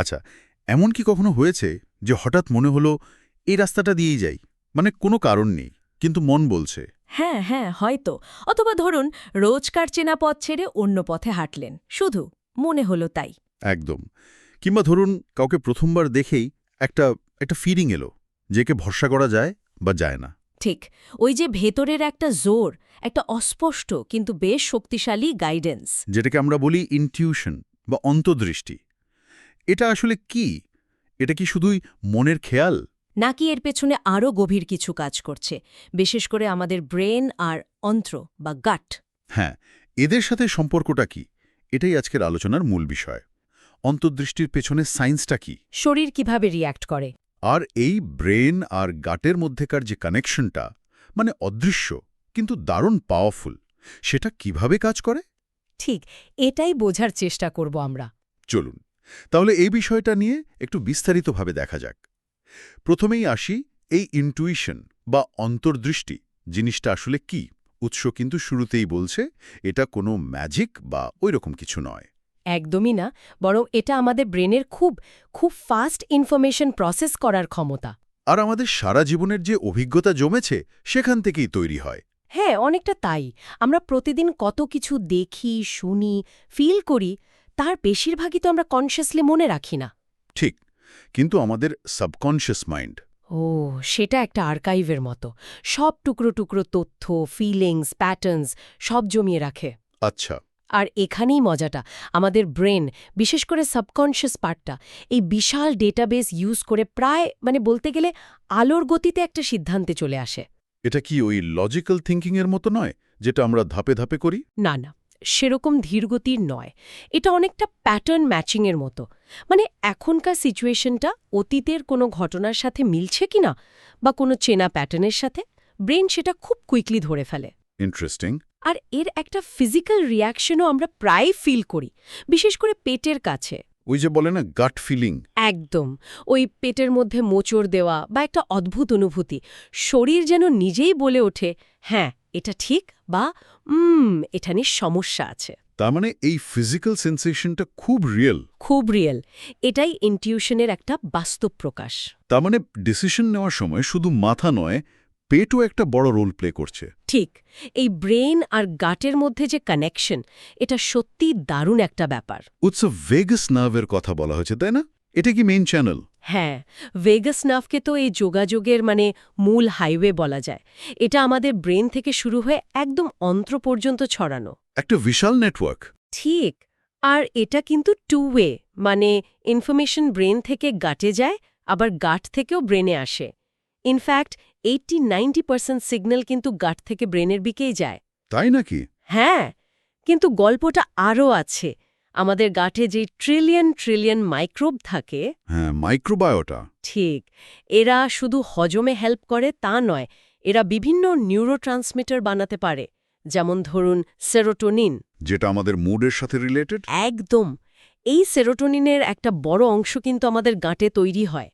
আচ্ছা এমন কি কখনো হয়েছে যে হঠাৎ মনে হলো এই রাস্তাটা দিয়েই যাই মানে কোনো কারণ নেই কিন্তু মন বলছে। হ্যাঁ হ্যাঁ হয়তো। অথবা ধরুন রোজকার চেনা পথ ছেড়ে অন্য পথে হাঁটলেন। শুধু মনে হলো তাই। একদম। কিংবা ধরুন কাউকে প্রথমবার দেখেই একটা একটা ফিলিং এলো যেকে ভরসা করা যায় বা যায় না। ঠিক। ওই যে ভেতরের একটা জোর একটা অস্পষ্ট কিন্তু বেশ শক্তিশালী গাইডেন্স যেটাকে আমরা বলি ইনটিউশন বা অন্তর্দৃষ্টি। এটা আসলে কি? এটা কি শুধুই মনের খেয়াল? নাকি এর পেছনে আরও গভীর কিছু কাজ করছে বিশেষ করে আমাদের ব্রেন আর অন্ত্র বা গাট? হ্যাঁ এদের সাথে সম্পর্কটা কি? এটাই আজকের আলোচনার মূল বিষয়। অন্তর্দৃষ্টির পেছনে সায়েন্সটা কি? শরীর কীভাবে রিয়্যাক্ট করে? আর এই ব্রেন আর গাটের মধ্যেকার যে কানেকশনটা মানে অদৃশ্য কিন্তু দারুণ পাওয়ারফুল সেটা কীভাবে কাজ করে? ঠিক এটাই বোঝার চেষ্টা করব আমরা। চলুন। তাহলে এই বিষয়টা নিয়ে একটু বিস্তারিতভাবে দেখা যাক। প্রথমেই আসি এই ইনটুইশন বা অন্তর্দৃষ্টি জিনিসটা আসলে কি? উৎস কিন্তু শুরুতেই বলছে এটা কোনো ম্যাজিক বা ওইরকম কিছু নয়। একদমই না বরং এটা আমাদের ব্রেনের খুব খুব ফাস্ট ইনফরমেশন প্রসেস করার ক্ষমতা। আর আমাদের সারা জীবনের যে অভিজ্ঞতা জমেছে সেখান থেকেই তৈরি হয়। হ্যাঁ অনেকটা তাই। আমরা প্রতিদিন কত কিছু দেখি শুনি ফিল করি তার বেশিরভাগই তো আমরা কনসিয়াসলি মনে রাখি না। ঠিক কিন্তু আমাদের সাবকনশিয়াস মাইন্ড ও সেটা একটা আর্কাইভের মতো। সব টুকরো টুকরো তথ্য ফিলিংস প্যাটার্নস সব জমিয়ে রাখে। আচ্ছা। আর এখানেই মজাটা আমাদের ব্রেন বিশেষ করে সাবকনশিয়াস পার্টটা এই বিশাল ডেটাবেস ইউজ করে প্রায় মানে বলতে গেলে আলোর গতিতে একটা সিদ্ধান্তে চলে আসে। এটা কি ওই লজিক্যাল থিঙ্কিংয়ের মতো নয় যেটা আমরা ধাপে ধাপে করি? না না। সেরকম ধীরগতির নয়। এটা অনেকটা প্যাটার্ন ম্যাচিংয়ের মতো। মানে এখনকার সিচুয়েশনটা অতীতের কোনো ঘটনার সাথে মিলছে কিনা বা কোনো চেনা প্যাটার্নের সাথে? ব্রেন সেটা খুব কুইকলি ধরে ফেলে। ইন্টারেস্টিং আর এর একটা ফিজিক্যাল রিয়াকশনও আমরা প্রায় ফিল করি বিশেষ করে পেটের কাছে। ওই যে বলে না গাট ফিলিং একদম। ওই পেটের মধ্যে মোচড় দেওয়া বা একটা অদ্ভুত অনুভূতি। শরীর যেন নিজেই বলে ওঠে হ্যাঁ এটা ঠিক বা উম এটা নিয়ে সমস্যা আছে। তার মানে এই ফিজিক্যাল সেন্সেশনটা খুব রিয়েল খুব রিয়েল এটাই ইনটিউশনের একটা বাস্তব প্রকাশ। তার মানে ডিসিশন নেওয়ার সময় শুধু মাথা নয় পেটও একটা বড় রোল প্লে করছে। ঠিক। এই ব্রেন আর গাটের মধ্যে যে কানেকশন এটা সত্যি দারুণ একটা ব্যাপার। উৎস ভেগাস নার্ভের কথা বলা হয়েছে তাই না? এটা কি মেইন চ্যানেল হ্যাঁ ভেগাস নাফকে তো এই যোগাযোগের মানে মূল হাইওয়ে বলা যায়। এটা আমাদের ব্রেন থেকে শুরু হয়ে একদম অন্ত্র পর্যন্ত ছড়ানো। একটা বিশাল নেটওয়ার্ক ঠিক আর এটা কিন্তু টু ওয়ে মানে ইনফরমেশন ব্রেন থেকে গাটে যায় আবার গাট থেকেও ব্রেনে আসে। In fact eighty ninety percent signal কিন্তু গাট থেকে ব্রেনের দিকেই যায়। তাই নাকি? হ্যাঁ কিন্তু গল্পটা আরও আছে। আমাদের গাঠে যে ট্রিলিয়ন ট্রিলিয়ন মাইক্রোব থাকে হ্যাঁ মাইক্রোবায়োটা ঠিক এরা শুধু হজমে হেল্প করে তা নয় এরা বিভিন্ন নিউরোট্রান্সমিটার বানাতে পারে যেমন ধরুন সেরোটোনিন যেটা আমাদের মুডের সাথে রিলেটেড একদম এই সেরোটোনিনের একটা বড় অংশ কিন্তু আমাদের গাঁটে তৈরি হয়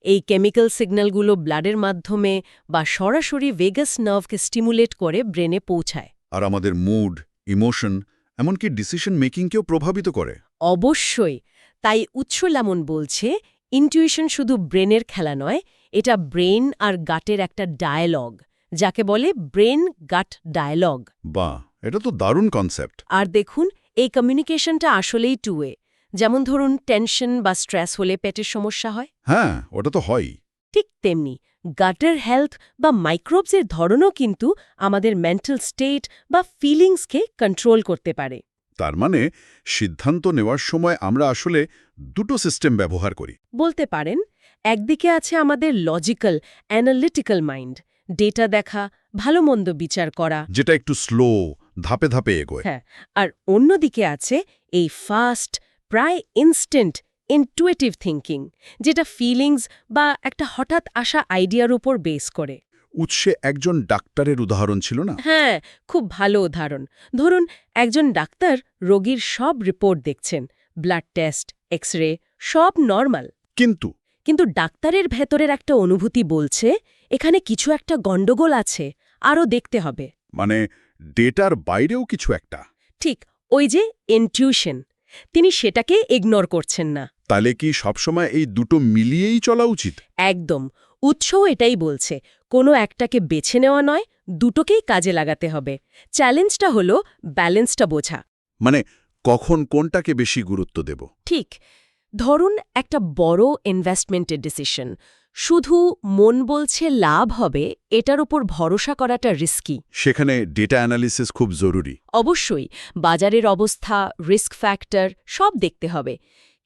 এই কেমিক্যাল সিগন্যালগুলো ব্লাডের মাধ্যমে বা সরাসরি ভেগাস নার্ভকে স্টিমুলেট করে ব্রেনে পৌঁছায়। আর আমাদের মুড ইমোশন এমনকি ডিসিশন মেকিংকেও প্রভাবিত করে। অবশ্যই। তাই উৎসলামন বলছে ইনটিউশন শুধু ব্রেনের খেলা নয় এটা ব্রেন আর গাটের একটা ডায়ালগ যাকে বলে ব্রেন গাট ডায়ালগ বা এটা তো দারুণ কনসেপ্ট আর দেখুন এই কমিউনিকেশনটা আসলেই টুয়ে যেমন ধরুন টেনশন বা স্ট্রেস হলে পেটের সমস্যা হয়। হ্যাঁ ওটা তো হয়ই। ঠিক তেমনি গাটার হেলথ বা মাইক্রোবসের ধরনও কিন্তু আমাদের মেন্টাল স্টেট বা ফিলিংসকে কন্ট্রোল করতে পারে। তার মানে সিদ্ধান্ত নেওয়ার সময় আমরা আসলে দুটো সিস্টেম ব্যবহার করি। বলতে পারেন একদিকে আছে আমাদের লজিক্যাল অ্যানালিটিক্যাল মাইন্ড ডেটা দেখা ভালো মন্দ বিচার করা। যেটা একটু স্লো ধাপে ধাপে এগোয়। হ্যাঁ আর অন্যদিকে আছে এই ফাস্ট প্রায় ইনস্ট্যান্ট ইনটুয়েটিভ থিঙ্কিং যেটা ফিলিংস বা একটা হঠাৎ আসা আইডিয়ার উপর বেস করে। উৎসে একজন ডাক্তারের উদাহরণ ছিল না? হ্যাঁ খুব ভালো উদাহরণ। ধরুন একজন ডাক্তার রোগীর সব রিপোর্ট দেখছেন ব্লাড টেস্ট এক্স রে সব নর্মাল কিন্তু? কিন্তু ডাক্তারের ভেতরের একটা অনুভূতি বলছে এখানে কিছু একটা গণ্ডগোল আছে আরও দেখতে হবে। মানে ডেটার বাইরেও কিছু একটা? ঠিক ওই যে ইনটিউশন তিনি সেটাকে ইগনোর করছেন না। তাহলে কি সবসময় এই দুটো মিলিয়েই চলা উচিত? একদম। উৎসও এটাই বলছে কোনো একটাকে বেছে নেওয়া নয় দুটোকেই কাজে লাগাতে হবে। চ্যালেঞ্জটা হলো ব্যালেন্সটা বোঝা। মানে কখন কোনটাকে বেশি গুরুত্ব দেব? ঠিক। ধরুন একটা বড় ইনভেস্টমেন্টের ডিসিশন শুধু মন বলছে লাভ হবে এটার উপর ভরসা করাটা রিস্কি সেখানে ডেটা অ্যানালিসিস খুব জরুরি। অবশ্যই বাজারের অবস্থা রিস্ক ফ্যাক্টর সব দেখতে হবে।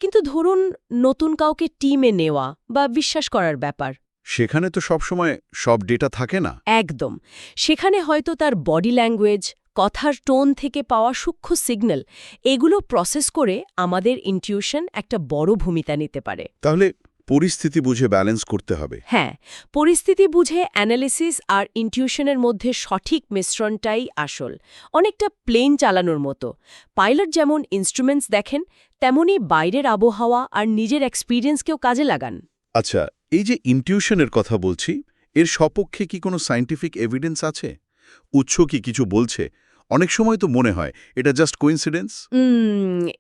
কিন্তু ধরুন নতুন কাউকে টিমে নেওয়া বা বিশ্বাস করার ব্যাপার। সেখানে তো সবসময় সব ডেটা থাকে না। একদম। সেখানে হয়তো তার বডি ল্যাঙ্গুয়েজ কথার টোন থেকে পাওয়া সূক্ষ্ম সিগন্যাল এগুলো প্রসেস করে আমাদের ইনটিউশন একটা বড় ভূমিকা নিতে পারে। তাহলে পরিস্থিতি বুঝে ব্যালেন্স করতে হবে। হ্যাঁ পরিস্থিতি বুঝে অ্যানালিসিস আর ইনটিউশনের মধ্যে সঠিক মিশ্রণটাই আসল। অনেকটা প্লেন চালানোর মতো। পাইলট যেমন ইনস্ট্রুমেন্টস দেখেন তেমনি বাইরের আবহাওয়া আর নিজের এক্সপিরিয়েন্সকেও কাজে লাগান। আচ্ছা এই যে ইনটিউশনের কথা বলছি এর সপক্ষে কি কোনো সায়েন্টিফিক এভিডেন্স আছে? উৎস কি কিছু বলছে? অনেক সময় তো মনে হয় এটা জাস্ট কোইন্সিডেন্স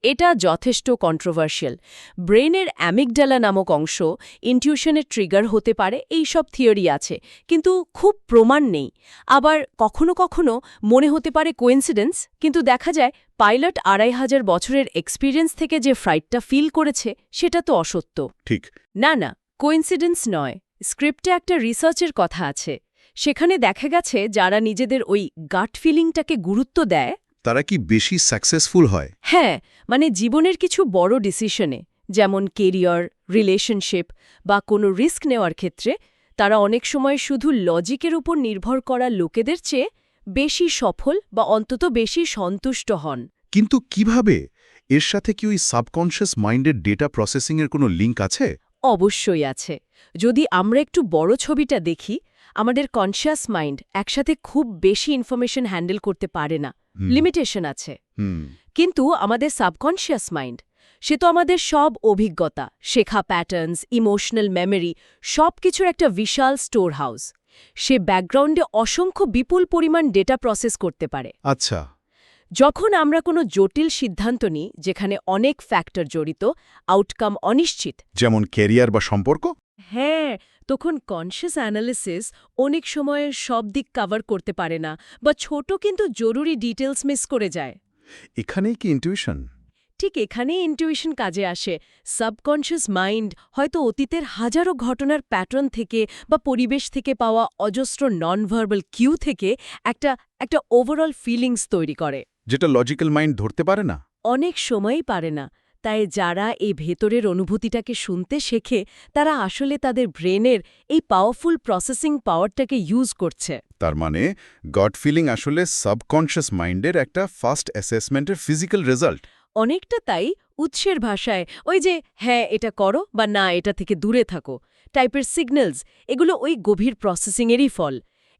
এটা যথেষ্ট কন্ট্রোভার্সিয়াল ব্রেনের অ্যামিকডালা নামক অংশ ইনটিউশনের ট্রিগার হতে পারে এই সব থিওরি আছে কিন্তু খুব প্রমাণ নেই। আবার কখনো কখনো মনে হতে পারে কোইন্সিডেন্স কিন্তু দেখা যায় পাইলট আড়াই হাজার বছরের এক্সপিরিয়েন্স থেকে যে ফ্লাইটটা ফিল করেছে সেটা তো অসত্য। ঠিক। না না কোইন্সিডেন্স নয়। স্ক্রিপ্টে একটা রিসার্চের কথা আছে। সেখানে দেখা গেছে যারা নিজেদের ওই গাট ফিলিংটাকে গুরুত্ব দেয়। তারা কি বেশি সাকসেসফুল হয়? হ্যাঁ মানে জীবনের কিছু বড় ডিসিশনে যেমন কেরিয়ার রিলেশনশিপ বা কোনো রিস্ক নেওয়ার ক্ষেত্রে তারা অনেক সময় শুধু লজিকের উপর নির্ভর করা লোকেদের চেয়ে বেশি সফল বা অন্তত বেশি সন্তুষ্ট হন। কিন্তু কীভাবে? এর সাথে কি ওই সাবকনশিয়াস মাইন্ডের ডেটা প্রসেসিংয়ের কোনো লিঙ্ক আছে? অবশ্যই আছে। যদি আমরা একটু বড় ছবিটা দেখি আমাদের কনশিয়াস মাইন্ড একসাথে খুব বেশি ইনফরমেশন হ্যান্ডেল করতে পারে না। লিমিটেশন আছে। কিন্তু আমাদের সাবকনশিয়াস মাইন্ড সে তো আমাদের সব অভিজ্ঞতা শেখা প্যাটার্নস ইমোশনাল মেমরি সব কিছুর একটা বিশাল স্টোর হাউস সে ব্যাকগ্রাউন্ডে অসংখ্য বিপুল পরিমাণ ডেটা প্রসেস করতে পারে। আচ্ছা। যখন আমরা কোনো জটিল সিদ্ধান্ত নিই যেখানে অনেক ফ্যাক্টর জড়িত আউটকাম অনিশ্চিত। যেমন ক্যারিয়ার বা সম্পর্ক? হ্যাঁ তখন কনশিয়াস অ্যানালিসিস অনেক সময় সব দিক কভার করতে পারে না বা ছোট কিন্তু জরুরি ডিটেলস মিস করে যায়। এখানেই কি ইন্টুইশন ঠিক এখানেই ইন্টুইশন কাজে আসে। সাবকনশিয়াস মাইন্ড হয়তো অতীতের হাজারো ঘটনার প্যাটার্ন থেকে বা পরিবেশ থেকে পাওয়া অজস্র নন ভার্বাল কিউ থেকে একটা একটা ওভারঅল ফিলিংস তৈরি করে। যেটা লজিক্যাল মাইন্ড ধরতে পারে না? অনেক সময়ই পারে না। তাই যারা এই ভেতরের অনুভূতিটাকে শুনতে শেখে তারা আসলে তাদের ব্রেনের এই পাওয়ারফুল প্রসেসিং পাওয়ারটাকে ইউজ করছে। তার মানে গড ফিলিং আসলে সাবকনশিয়াস মাইন্ডের একটা ফাস্ট অ্যাসেসমেন্টের ফিজিক্যাল রেজাল্ট অনেকটা তাই উৎসের ভাষায় ওই যে হ্যাঁ এটা করো বা না এটা থেকে দূরে থাকো টাইপের সিগন্যালস এগুলো ওই গভীর প্রসেসিংয়েরই ফল।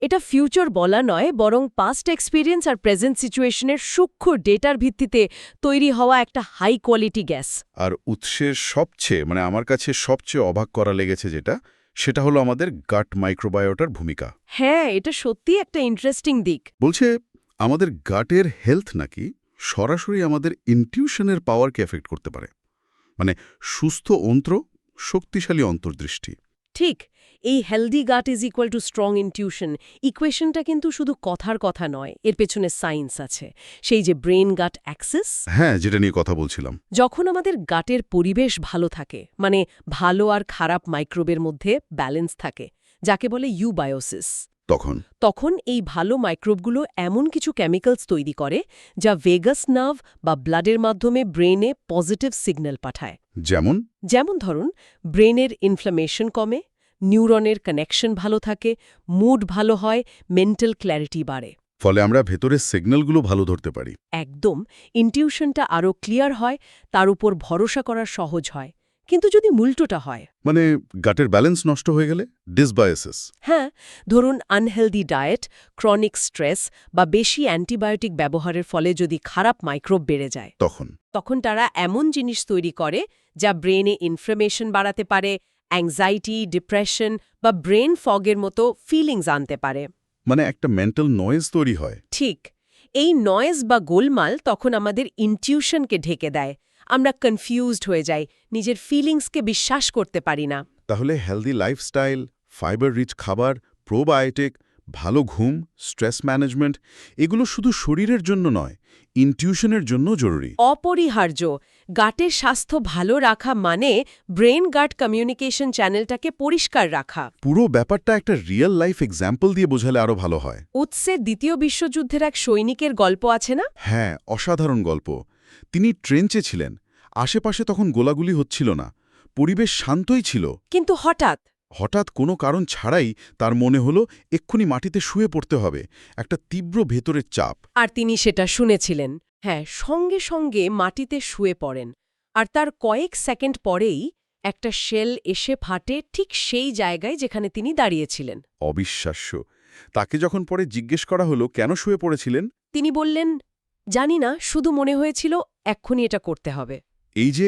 এটা ফিউচার বলা নয় বরং পাস্ট এক্সপিরিয়েন্স আর প্রেজেন্ট সিচুয়েশনের সূক্ষ্ম ডেটার ভিত্তিতে তৈরি হওয়া একটা হাই কোয়ালিটি গ্যাস আর উৎসের সবচেয়ে মানে আমার কাছে সবচেয়ে অবাক করা লেগেছে যেটা সেটা হলো আমাদের গাট মাইক্রোবায়োটার ভূমিকা। হ্যাঁ এটা সত্যিই একটা ইন্টারেস্টিং দিক। বলছে আমাদের গাটের হেলথ নাকি সরাসরি আমাদের ইনটিউশনের পাওয়ারকে এফেক্ট করতে পারে। মানে সুস্থ অন্ত্র শক্তিশালী অন্তর্দৃষ্টি। ঠিক এই healthy gut is equal to strong intuition ইকুয়েশনটা কিন্তু শুধু কথার কথা নয় এর পেছনে সায়েন্স আছে। সেই যে ব্রেন গাট অ্যাক্সেস হ্যাঁ যেটা নিয়ে কথা বলছিলাম। যখন আমাদের গাটের পরিবেশ ভালো থাকে মানে ভালো আর খারাপ মাইক্রোবের মধ্যে ব্যালেন্স থাকে যাকে বলে ইউবায়োসিস তখন? তখন এই ভালো মাইক্রোবগুলো এমন কিছু কেমিক্যালস তৈরি করে যা ভেগাস নার্ভ বা ব্লাডের মাধ্যমে ব্রেনে পজিটিভ সিগন্যাল পাঠায়। যেমন? যেমন ধরুন ব্রেনের ইনফ্লামেশন কমে নিউরনের কানেকশন ভালো থাকে মুড ভালো হয় মেন্টাল ক্ল্যারিটি বাড়ে। ফলে আমরা ভেতরের সিগন্যালগুলো ভালো ধরতে পারি। একদম ইনটিউশনটা আরও ক্লিয়ার হয় তার উপর ভরসা করা সহজ হয়। কিন্তু যদি মুল্টোটা হয়। মানে গাটের ব্যালেন্স নষ্ট হয়ে গেলে? ডিসবায়োসিস হ্যাঁ ধরুন আনহেলদি ডায়েট ক্রনিক স্ট্রেস বা বেশি অ্যান্টিবায়োটিক ব্যবহারের ফলে যদি খারাপ মাইক্রোব বেড়ে যায় তখন। তখন তারা এমন জিনিস তৈরি করে যা ব্রেনে ইনফ্লামেশন বাড়াতে পারে অ্যাংজাইটি ডিপ্রেশন বা ব্রেন ফগের মতো ফিলিংস আনতে পারে। মানে একটা মেন্টাল নয়েজ তৈরি হয়। ঠিক এই নয়েজ বা গোলমাল তখন আমাদের ইনটিউশনকে ঢেকে দেয়। আমরা কনফিউজড হয়ে যাই নিজের ফিলিংসকে বিশ্বাস করতে পারি না। তাহলে হেলদি লাইফস্টাইল ফাইবার রিচ খাবার প্রোবায়োটিক ভালো ঘুম স্ট্রেস ম্যানেজমেন্ট এগুলো শুধু শরীরের জন্য নয় ইনটিউশনের জন্য জরুরি। অপরিহার্য। গাটের স্বাস্থ্য ভালো রাখা মানে ব্রেন গাট কমিউনিকেশন চ্যানেলটাকে পরিষ্কার রাখা। পুরো ব্যাপারটা একটা রিয়েল লাইফ এক্সাম্পল দিয়ে বোঝালে আরও ভালো হয়। উৎসের দ্বিতীয় বিশ্বযুদ্ধের এক সৈনিকের গল্প আছে না? হ্যাঁ অসাধারণ গল্প। তিনি ট্রেঞ্চে ছিলেন। আশেপাশে তখন গোলাগুলি হচ্ছিল না। পরিবেশ শান্তই ছিল। কিন্তু হঠাৎ হঠাৎ কোনো কারণ ছাড়াই তার মনে হলো এক্ষুনি মাটিতে শুয়ে পড়তে হবে একটা তীব্র ভেতরের চাপ। আর তিনি সেটা শুনেছিলেন। হ্যাঁ সঙ্গে সঙ্গে মাটিতে শুয়ে পড়েন। আর তার কয়েক সেকেন্ড পরেই একটা শেল এসে ফাটে ঠিক সেই জায়গায় যেখানে তিনি দাঁড়িয়েছিলেন। অবিশ্বাস্য। তাকে যখন পরে জিজ্ঞেস করা হলো কেন শুয়ে পড়েছিলেন? তিনি বললেন জানি না শুধু মনে হয়েছিল এক্ষুনি এটা করতে হবে। এই যে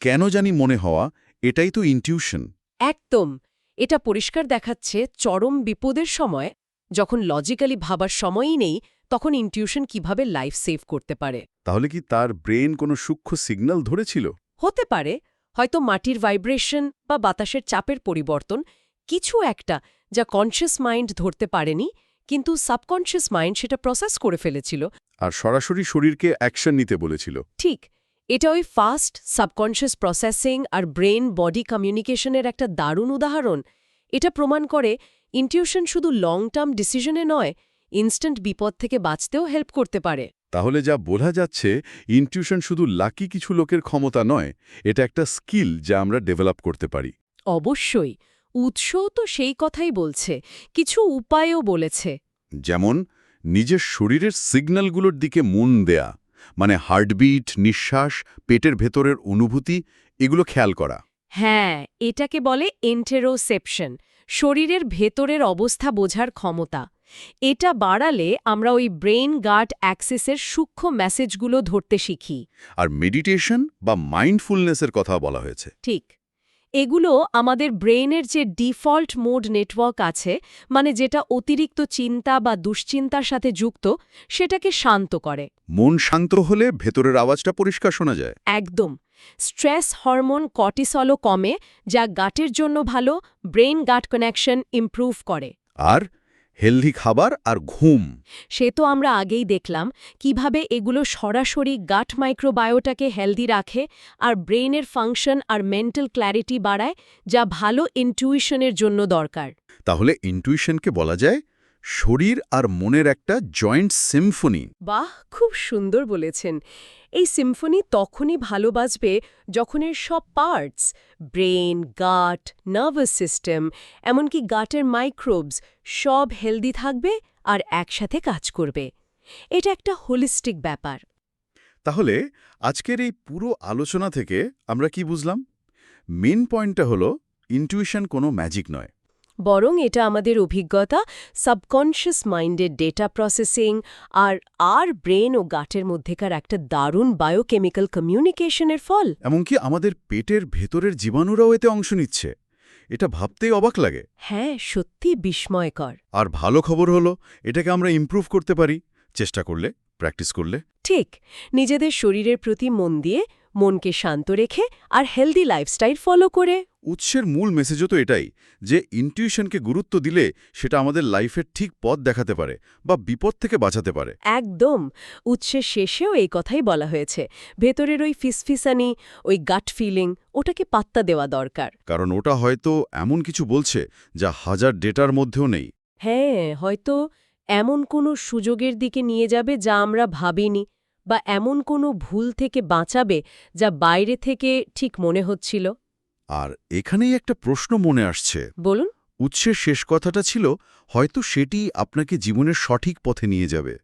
কেন জানি মনে হওয়া এটাই তো ইনটিউশন একদম। এটা পরিষ্কার দেখাচ্ছে চরম বিপদের সময় যখন লজিক্যালি ভাবার সময়ই নেই তখন ইনটিউশন কীভাবে লাইফ সেভ করতে পারে। তাহলে কি তার ব্রেন কোনো সূক্ষ্ম সিগন্যাল ধরেছিল? হতে পারে হয়তো মাটির ভাইব্রেশন বা বাতাসের চাপের পরিবর্তন কিছু একটা যা কনশিয়াস মাইন্ড ধরতে পারেনি কিন্তু সাবকনশিয়াস মাইন্ড সেটা প্রসেস করে ফেলেছিল। আর সরাসরি শরীরকে অ্যাকশন নিতে বলেছিল। ঠিক এটা ওই ফাস্ট সাবকনশিয়াস প্রসেসিং আর ব্রেন বডি কমিউনিকেশনের একটা দারুণ উদাহরণ। এটা প্রমাণ করে ইনটিউশন শুধু লং টার্ম ডিসিশনে নয় ইনস্ট্যান্ট বিপদ থেকে বাঁচতেও হেল্প করতে পারে। তাহলে যা বোঝা যাচ্ছে ইনটিউশন শুধু লাকি কিছু লোকের ক্ষমতা নয় এটা একটা স্কিল যা আমরা ডেভেলপ করতে পারি। অবশ্যই উৎসও তো সেই কথাই বলছে কিছু উপায়ও বলেছে। যেমন নিজের শরীরের সিগন্যালগুলোর দিকে মন দেয়া। মানে হার্টবিট নিঃশ্বাস পেটের ভেতরের অনুভূতি এগুলো খেয়াল করা। হ্যাঁ এটাকে বলে এন্টেরোসেপশন শরীরের ভেতরের অবস্থা বোঝার ক্ষমতা। এটা বাড়ালে আমরা ওই ব্রেন গার্ড অ্যাক্সেসের সূক্ষ্ম মেসেজগুলো ধরতে শিখি। আর মেডিটেশন বা মাইন্ডফুলনেসের কথা বলা হয়েছে। ঠিক। এগুলো আমাদের ব্রেইনের যে ডিফল্ট মোড নেটওয়ার্ক আছে মানে যেটা অতিরিক্ত চিন্তা বা দুশ্চিন্তার সাথে যুক্ত সেটাকে শান্ত করে। মন শান্ত হলে ভেতরের আওয়াজটা পরিষ্কার শোনা যায়। একদম। স্ট্রেস হরমোন কটিসলও কমে যা গাটের জন্য ভালো ব্রেন গাট কানেকশন ইম্প্রুভ করে। আর হেলদি খাবার আর ঘুম। সে তো আমরা আগেই দেখলাম কীভাবে এগুলো সরাসরি গাট মাইক্রোবায়োটাকে হেলদি রাখে আর ব্রেইনের ফাংশন আর মেন্টাল ক্ল্যারিটি বাড়ায় যা ভালো ইনটুইশনের জন্য দরকার। তাহলে ইনটুইশনকে বলা যায় শরীর আর মনের একটা জয়েন্ট সিম্ফনি। বাহ খুব সুন্দর বলেছেন। এই সিম্ফনি তখনই ভালো বাজবে যখন এর সব parts brain gut nervous system এমনকি গাটের মাইক্রোবস সব হেলদি থাকবে আর একসাথে কাজ করবে। এটা একটা হোলিস্টিক ব্যাপার। তাহলে আজকের এই পুরো আলোচনা থেকে আমরা কি বুঝলাম? মেন পয়েন্টটা হলো ইনটুইশন কোনো ম্যাজিক নয়। বরং এটা আমাদের অভিজ্ঞতা সাবকনশিয়াস মাইন্ডের ডেটা প্রসেসিং আর আর ব্রেন ও গাটের মধ্যেকার একটা দারুণ বায়োকেমিক্যাল কমিউনিকেশনের ফল। এমনকি আমাদের পেটের ভেতরের জীবাণুরাও এতে অংশ নিচ্ছে। এটা ভাবতেই অবাক লাগে। হ্যাঁ সত্যি বিস্ময়কর। আর ভালো খবর হলো এটাকে আমরা ইমপ্রুভ করতে পারি। চেষ্টা করলে প্র্যাকটিস করলে? ঠিক। নিজেদের শরীরের প্রতি মন দিয়ে মনকে শান্ত রেখে আর হেলদি লাইফস্টাইল ফলো করে। উৎসের মূল মেসেজও তো এটাই যে ইনটিউশনকে গুরুত্ব দিলে সেটা আমাদের লাইফের ঠিক পথ দেখাতে পারে বা বিপদ থেকে বাঁচাতে পারে। একদম। উৎসের শেষেও এই কথাই বলা হয়েছে। ভেতরের ওই ফিসফিসানি ওই গাট ফিলিং ওটাকে পাত্তা দেওয়া দরকার। কারণ ওটা হয়তো এমন কিছু বলছে যা হাজার ডেটার মধ্যেও নেই। হ্যাঁ হয়তো এমন কোনো সুযোগের দিকে নিয়ে যাবে যা আমরা ভাবিনি বা এমন কোনো ভুল থেকে বাঁচাবে যা বাইরে থেকে ঠিক মনে হচ্ছিল? আর এখানেই একটা প্রশ্ন মনে আসছে। বলুন। উৎসের শেষ কথাটা ছিল হয়তো সেটি আপনাকে জীবনের সঠিক পথে নিয়ে যাবে।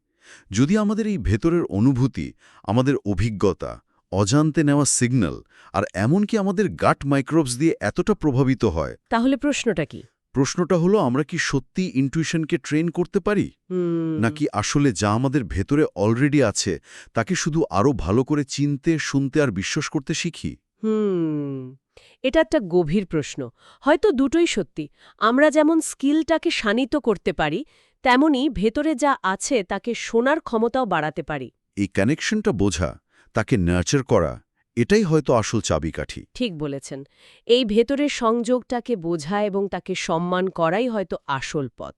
যদি আমাদের এই ভেতরের অনুভূতি আমাদের অভিজ্ঞতা অজান্তে নেওয়া সিগন্যাল আর এমনকি আমাদের গাট মাইক্রোবস দিয়ে এতটা প্রভাবিত হয়। তাহলে প্রশ্নটা কি? প্রশ্নটা হলো আমরা কি সত্যি ইনটুইশনকে ট্রেন করতে পারি? নাকি আসলে যা আমাদের ভেতরে অলরেডি আছে তাকে শুধু আরও ভালো করে চিনতে শুনতে আর বিশ্বাস করতে শিখি? হুম এটা একটা গভীর প্রশ্ন। হয়তো দুটোই সত্যি। আমরা যেমন স্কিলটাকে শানিত করতে পারি তেমনি ভেতরে যা আছে তাকে শোনার ক্ষমতাও বাড়াতে পারি। এই কানেকশনটা বোঝা তাকে নার্চার করা এটাই হয়তো আসল চাবিকাঠি। ঠিক বলেছেন। এই ভেতরের সংযোগটাকে বোঝা এবং তাকে সম্মান করাই হয়তো আসল পথ।